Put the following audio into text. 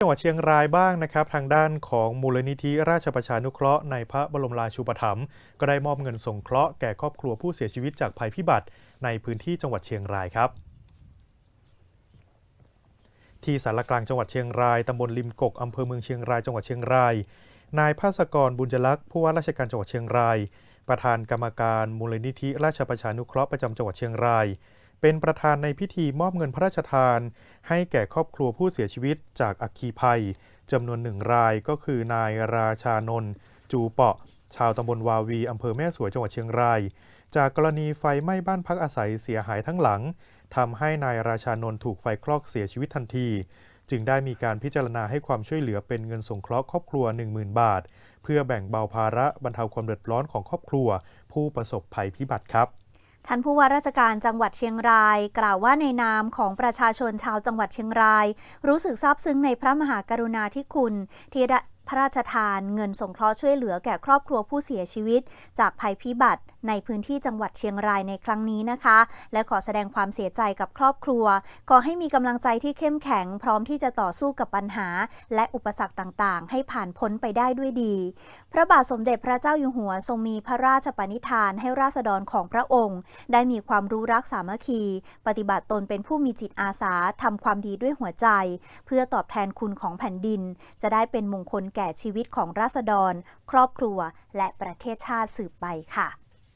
จังหวัดเชียงรายบ้างนะครับ ทางด้านของมูลนิธิราชประชานุเคราะห์ในพระบรมราชูปถัมภ์ก็ได้มอบเงินสงเคราะห์แก่ครอบครัวผู้เสียชีวิตจากภัยพิบัติในพื้นที่จังหวัดเชียงรายครับ ที่สารกลางจังหวัดเชียงรายตำบลริมกกอำเภอเมืองเชียงรายจังหวัดเชียงราย นายภาสกรบุญจลักษ์ผู้ว่าราชการจังหวัดเชียงราย ประธานกรรมการมูลนิธิราชประชานุเคราะห์ประจำจังหวัดเชียงราย เป็นประธานในพิธีมอบเงินพระราชทาน ให้แก่ครอบครัวผู้เสียชีวิตจากอัคคีภัยจำนวนหนึ่งรายก็คือนายราชานนท์จูเปาะ ชาวตำบลวาวีอำเภอแม่สวยจังหวัดเชียงราย จากกรณีไฟไหม้บ้านพักอาศัยเสียหายทั้งหลังทำให้นายราชานนท์ถูกไฟคลอกเสียชีวิตทันที จึงได้มีการพิจารณาให้ความช่วยเหลือเป็นเงินสงเคราะห์ครอบครัว 10,000 บาท เพื่อแบ่งเบาภาระบรรเทาความเดือดร้อนของครอบครัว ผู้ประสบภัยพิบัติครับ ท่านผู้ว่าราชการจังหวัดเชียงราย กล่าวว่าในนามของประชาชนชาวจังหวัดเชียงราย รู้สึกซาบซึ้งในพระมหากรุณาธิคุณที่ได้ พระราชทานเงินสงเคราะห์ช่วยเหลือแก่ครอบครัวผู้เสียชีวิต จากภัยพิบัติในพื้นที่จังหวัดเชียงรายในครั้งนี้นะคะ และขอแสดงความเสียใจกับครอบครัว ขอให้มีกำลังใจที่เข้มแข็ง พร้อมที่จะต่อสู้กับปัญหา และอุปสรรคต่างๆ ให้ผ่านพ้นไปได้ด้วยดี พระบาทสมเด็จพระเจ้าอยู่หัวทรงมีพระราชปณิธานให้ราษฎรของพระองค์ ได้มีความรู้รักสามัคคี ปฏิบัติตนเป็นผู้มีจิตอาสาทำความดีด้วยหัวใจ เพื่อตอบแทนคุณของแผ่นดิน จะได้เป็นมงคลก่ชีวิตของราษฎร ครอบครัว และประเทศชาติสืบไปค่ะ